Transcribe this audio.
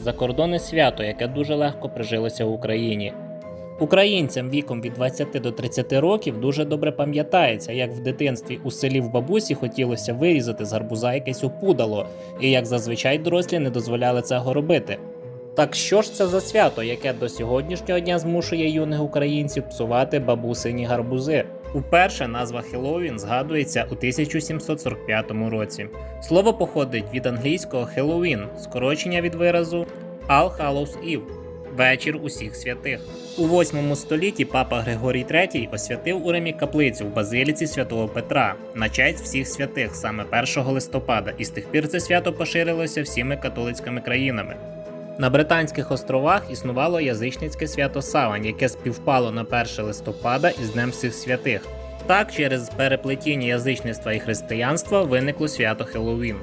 Закордонне свято, яке дуже легко прижилося в Україні. Українцям віком від 20 до 30 років дуже добре пам'ятається, як в дитинстві у селі в бабусі хотілося вирізати з гарбуза якесь опудало, і як зазвичай дорослі не дозволяли цього робити. Так що ж це за свято, яке до сьогоднішнього дня змушує юних українців псувати бабусині гарбузи? Уперше назва Хеллоуін згадується у 1745 році. Слово походить від англійського Хеллоуін, скорочення від виразу All Hallows Eve – вечір усіх святих. У 8 столітті папа Григорій III освятив у Римі каплицю в базиліці святого Петра на честь всіх святих саме 1 листопада, і з тих пір це свято поширилося всіми католицькими країнами. На Британських островах існувало язичницьке свято Савань, яке співпало на 1 листопада із Днем всіх святих. Так, через переплетіння язичництва і християнства виникло свято Хеллоуін.